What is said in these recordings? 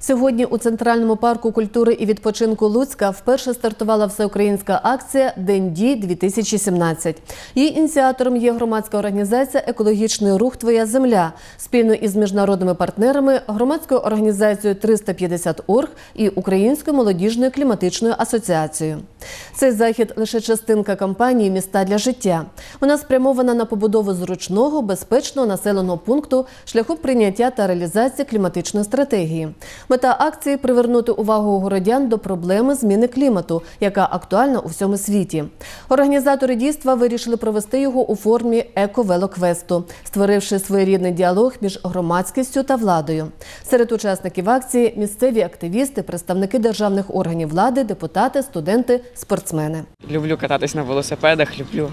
Сьогодні у Центральному парку культури і відпочинку Луцька вперше стартувала всеукраїнська акція День дій 2017 Її ініціатором є громадська організація Екологічний рух Твоя земля спільно із міжнародними партнерами, громадською організацією 350 Орг і Українською молодіжною кліматичною асоціацією. Цей захід лише частинка кампанії Міста для життя. Вона спрямована на побудову зручного, безпечного населеного пункту шляхом прийняття та реалізації кліматичної стратегії. Мета акції привернути увагу городян до проблеми зміни клімату, яка актуальна у всьому світі. Організатори дійства вирішили провести його у формі еко-велоквесту, створивши своєрідний діалог між громадськістю та владою. Серед учасників акції місцеві активісти, представники державних органів влади, депутати, студенти, спортсмени. Люблю кататись на велосипедах, люблю,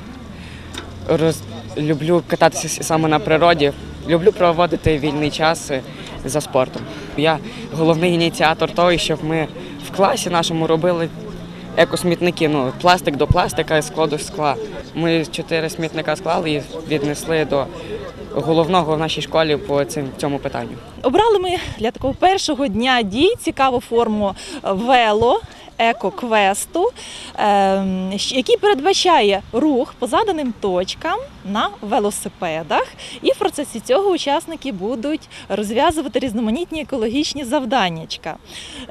роз... люблю кататися саме на природі, люблю проводити вільний час за спортом. Я головний ініціатор того, щоб ми в класі нашому робили екосмітники, ну, пластик до пластика, скло до скла. Ми чотири смітника склали і віднесли до головного в нашій школі по цим, цьому питанню. Обрали ми для такого першого дня дій цікаву форму вело. Еко-квесту, ем, який передбачає рух по заданим точкам на велосипедах, і в процесі цього учасники будуть розв'язувати різноманітні екологічні завданнячка.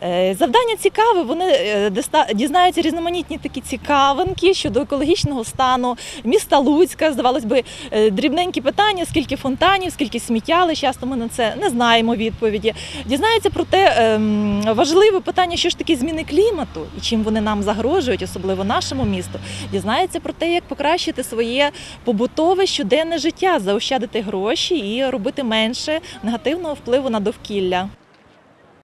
Е, Завдання цікаве, вони е, дізнаються різноманітні такі цікавинки щодо екологічного стану міста Луцька. Здавалось би, е, дрібненькі питання: скільки фонтанів, скільки сміття, часто ми на це не знаємо відповіді. Дізнаються про те ем, важливе питання, що ж таке зміни клімату і чим вони нам загрожують, особливо нашому місту. дізнається про те, як покращити своє побутове щоденне життя, заощадити гроші і робити менше негативного впливу на довкілля.